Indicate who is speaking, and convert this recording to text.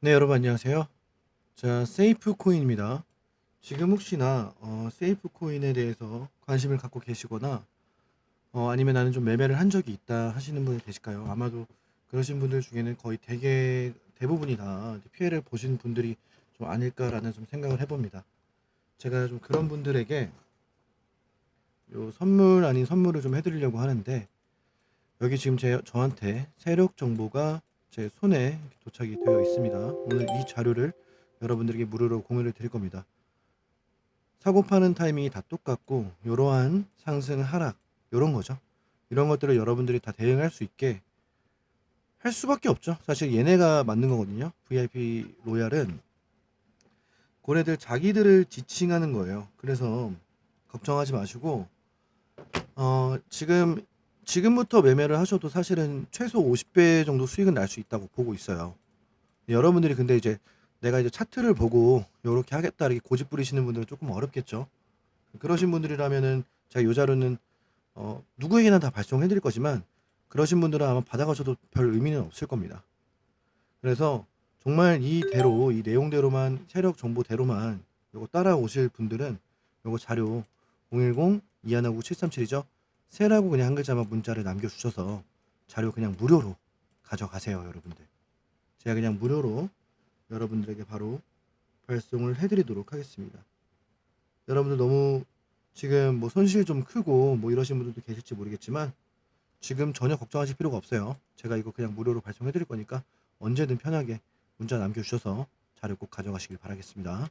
Speaker 1: 네, 여러분 안녕하세요. 자, 세이프 코인입니다. 지금 혹시나 어, 세이프 코인에 대해서 관심을 갖고 계시거나 어, 아니면 나는 좀 매매를 한 적이 있다 하시는 분이 계실까요? 아마도 그러신 분들 중에는 거의 대개 대부분이 다 피해를 보신 분들이 좀 아닐까라는 좀 생각을 해봅니다. 제가 좀 그런 분들에게 요 선물 아닌 선물을 좀 해드리려고 하는데 여기 지금 제 저한테 세력 정보가 제 손에 도착이 되어 있습니다. 오늘 이 자료를 여러분들에게 무료로 공유를 드릴 겁니다. 사고 파는 타이밍이 다 똑같고 이러한 상승 하락 이런 거죠. 이런 것들을 여러분들이 다 대응할 수 있게 할 수밖에 없죠. 사실 얘네가 맞는 거거든요. VIP 로얄은 고래들 자기들을 지칭하는 거예요. 그래서 걱정하지 마시고 어, 지금 지금부터 매매를 하셔도 사실은 최소 50배 정도 수익은 날 수 있다고 보고 있어요. 여러분들이 근데 이제 내가 이제 차트를 보고 요렇게 하겠다 이렇게 고집 부리시는 분들은 조금 어렵겠죠. 그러신 분들이라면은 제가 요 자료는 어, 누구에게나 다 발송해 드릴 거지만 그러신 분들은 아마 받아가셔도 별 의미는 없을 겁니다. 그래서 정말 이대로 이 내용대로만 세력 정보대로만 요거 따라오실 분들은 요거 자료 010 219 737이죠. 세라고 그냥 한 글자만 문자를 남겨주셔서 자료 그냥 무료로 가져가세요, 여러분들. 제가 그냥 무료로 여러분들에게 바로 발송을 해드리도록 하겠습니다. 여러분들 너무 지금 뭐 손실 좀 크고 뭐 이러신 분들도 계실지 모르겠지만 지금 전혀 걱정하실 필요가 없어요. 제가 이거 그냥 무료로 발송해 드릴 거니까 언제든 편하게 문자 남겨주셔서 자료 꼭 가져가시길 바라겠습니다.